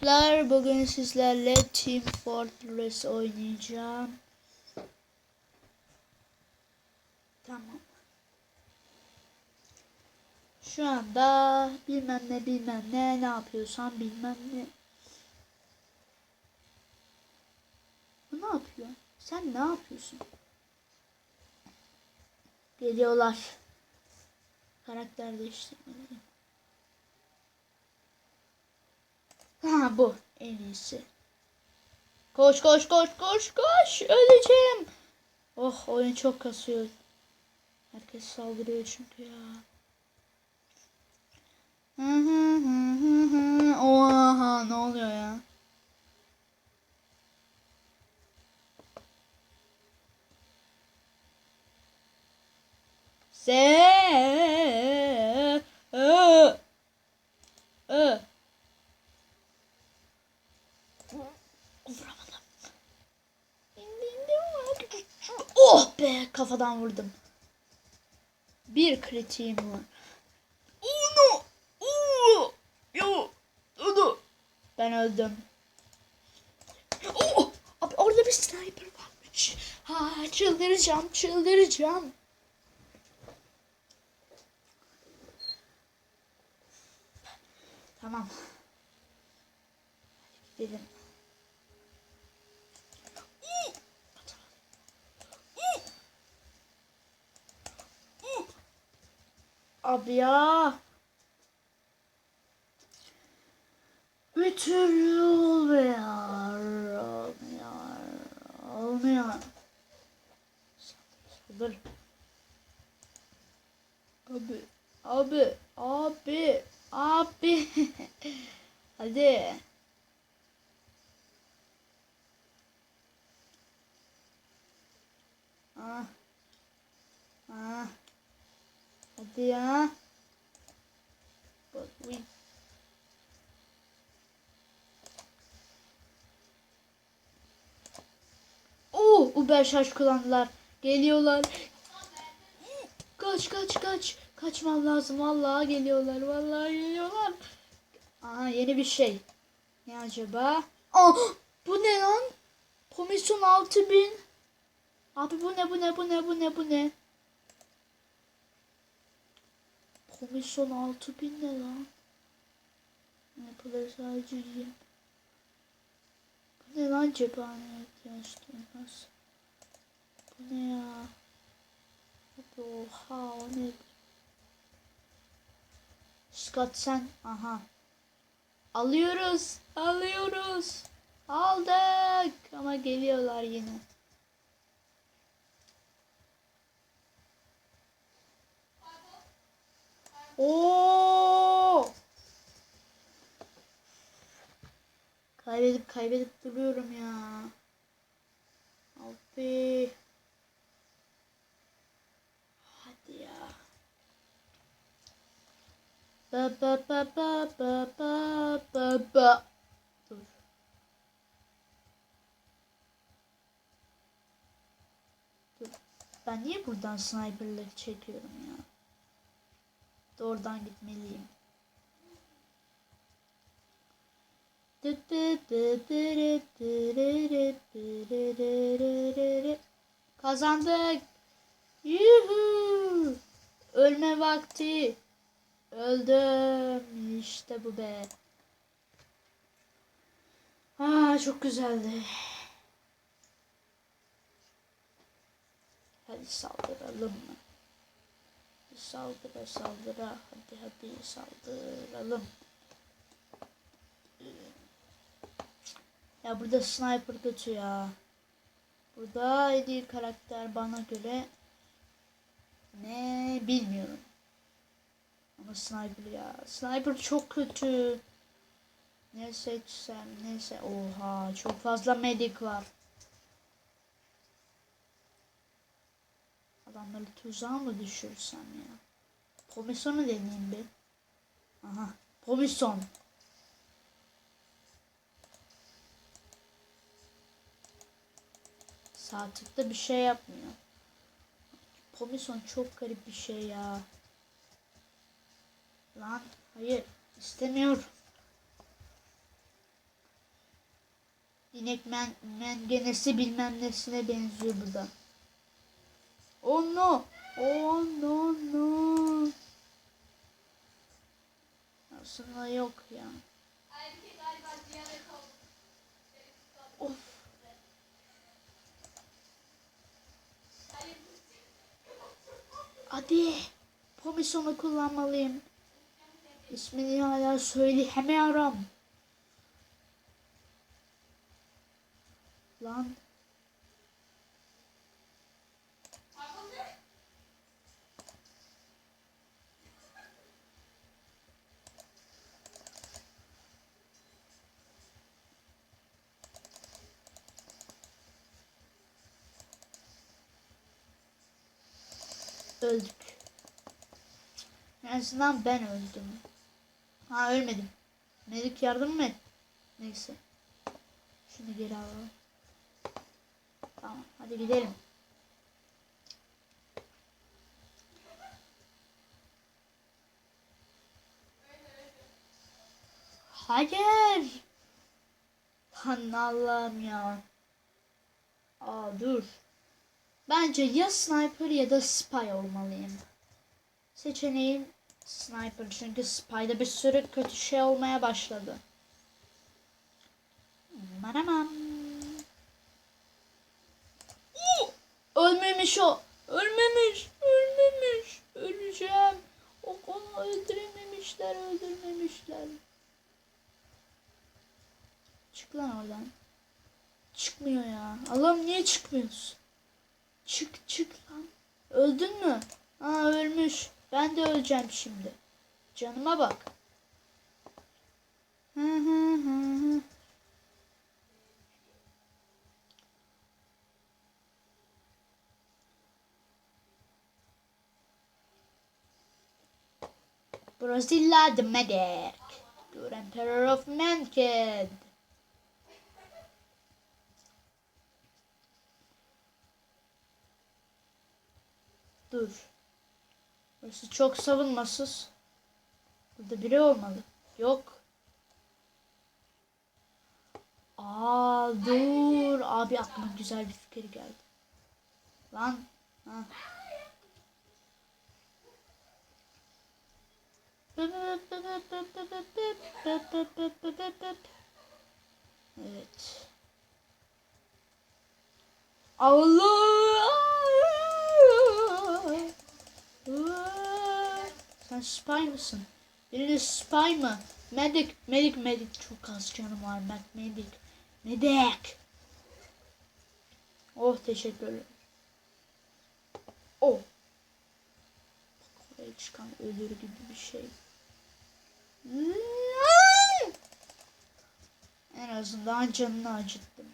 arkadaşlar. Bugün sizlerle Team Fortress oynayacağım. Tamam. Şu anda bilmem ne bilmem ne ne yapıyorsam bilmem ne. Bu ne yapıyor? Sen ne yapıyorsun? Geliyorlar. Karakter değiştirmeliyim. Ha bu en iyisi. Koş koş koş koş koş. Öleceğim. Oh oyun çok kasıyor. Herkes saldırıyor çünkü ya. Hı. Oha ne oluyor ya? Se Ö Ö Vuramadım. Oh be kafadan vurdum. Bir kritiğim var. Uno. Uno. Yo. Uno. Ben öldüm. Oh. Abi orada bir sniper varmış. Ha çıldıracağım çıldıracağım. Tamam. Gidelim. Abi ya. Bir türlü olmuyor. Olmuyor. Olmuyor. Sabır. Abi. Abi. Abi. Abi. Hadi. Ah. Ah. Hadi ya. Bak uy. Oh, Uber şarj kullandılar. Geliyorlar. Kaç kaç kaç. Kaçmam lazım. Vallahi geliyorlar. Vallahi geliyorlar. Aa yeni bir şey. Ne acaba? Aa bu ne lan? Komisyon 6000. Abi bu ne bu ne bu ne bu ne bu ne? Komisyon 6000 ne lan? Ne yapılır sadece yiyeyim. Bu ne lan cephaneye ihtiyaç duymaz. Bu ne ya? Oha o ne? Scott sen aha. Alıyoruz. Alıyoruz. Aldık. Ama geliyorlar yine. Oo! Kaybedip kaybedip duruyorum ya. Abi. Hadi ya. Ba ba ba ba ba ba ba ba. Ben niye buradan sniperları çekiyorum ya? Doğrudan gitmeliyim. Kazandık. Yuhu. Ölme vakti. Öldüm. İşte bu be. Aa çok güzeldi. Hadi saldıralım mı? Saldıra saldıra hadi hadi saldıralım. Ya burada sniper kötü ya. Burada en iyi karakter bana göre ne bilmiyorum. Ama sniper ya. Sniper çok kötü. Ne seçsem neyse. Oha çok fazla medik var. Adamları tuzağa mı düşürsem ya? Komisyonu deneyeyim bir. Aha. Komisyon. Sağ tıkta bir şey yapmıyor. Komisyon çok garip bir şey ya. Lan hayır istemiyorum. İnek men, mengenesi bilmem nesine benziyor bu da. Oh no. Oh no no. Aslında yok ya. Of. Hadi. Pomison'u kullanmalıyım. İsmini hala söyleyemiyorum. Lan. Öldük. En azından ben öldüm. Ha ölmedim. Melik yardım mı et? Neyse. Şunu geri alalım. Tamam hadi gidelim. Hayır. Lan Allah'ım ya. Aa dur. Bence ya sniper ya da spy olmalıyım. Seçeneğim sniper çünkü spy'da bir sürü kötü şey olmaya başladı. Maramam. Ölmemiş o. Ölmemiş. Ölmemiş. Öleceğim. O onu öldürememişler. Öldürmemişler. Çık lan oradan. Çıkmıyor ya. Allah'ım niye çıkmıyorsun? Çık çık lan. Öldün mü? Aa ölmüş. Ben de öleceğim şimdi. Canıma bak. Hı hı the medic. Good Emperor of Mankind. Dur. Burası çok savunmasız. Burada biri olmalı. Yok. Aa dur. Abi aklıma güzel bir fikir geldi. Lan. Ha. Evet. Allah! Sen spy mısın? Biriniz spy mı? Medic, medic, medic. Çok az canım var. Mac, medic. Medic. Oh teşekkür ederim. Oh. Oraya çıkan ölür gibi bir şey. En azından canını acıttım.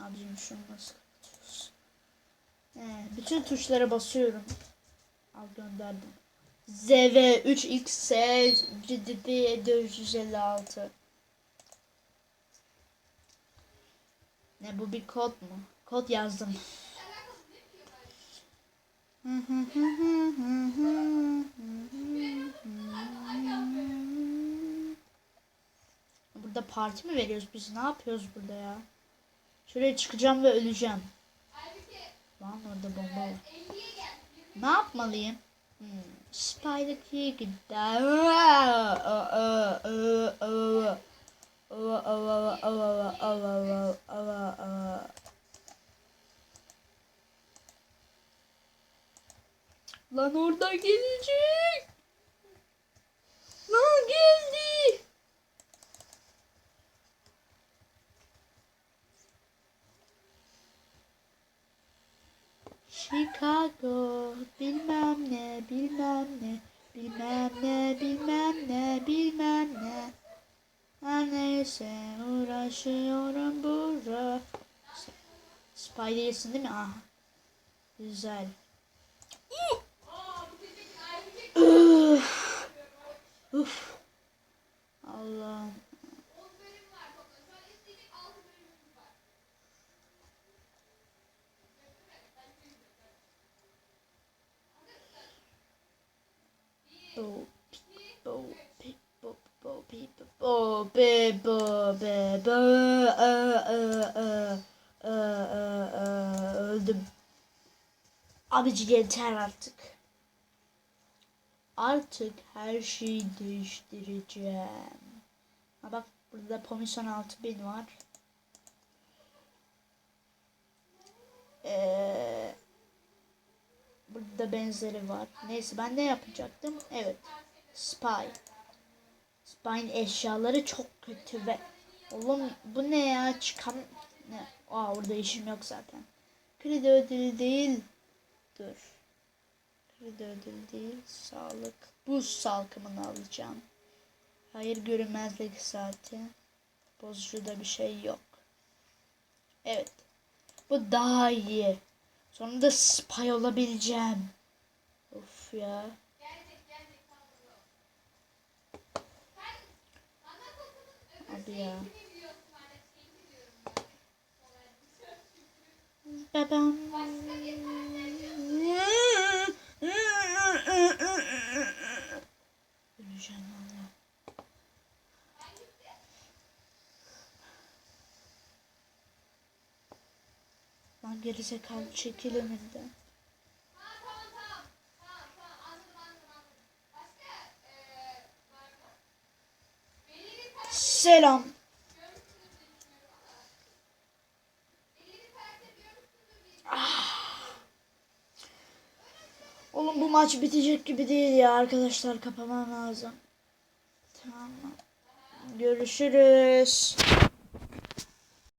Abicim şunu nasıl kapatıyoruz? Ee, bütün tuşlara basıyorum. Al gönderdim. ZV 3X CDD 456 Ne bu bir kod mu? Kod yazdım. Burada parti mi veriyoruz biz? Ne yapıyoruz burada ya? Şuraya çıkacağım ve öleceğim. Lan orada bomba var. Ne yapmalıyım? Hmm. Spy'daki gibi. Lan orada gelecek. Lan geldi. Chicago bilmem ne bilmem ne bilmem ne bilmem ne bilmem ne her neyse uğraşıyorum burada Spy değilsin değil mi? Ah. Güzel. Uf. Allah'ım. Bo, bo, pi, bo, bo, pi, bo, bo. O be öldüm. Abici yeter artık. Artık her şeyi değiştireceğim. Ha bak burada Pomison 6000 var. Ee, burada benzeri var. Neyse ben ne yapacaktım? Evet. Spy. Spy'ın eşyaları çok kötü ve oğlum bu ne ya çıkan ne? Aa orada işim yok zaten. Kredi ödülü değil. Dur. Kredi ödülü değil. Sağlık. Buz salkımını alacağım. Hayır görünmezlik saati. Bozucuda bir şey yok. Evet. Bu daha iyi. Sonunda spy olabileceğim. Of ya. Abi ya. Babam. Öleceğim valla. Lan gerizekalı çekil önümden. Selam. Ah. Oğlum bu maç bitecek gibi değil ya arkadaşlar kapamam lazım. Tamam. Görüşürüz.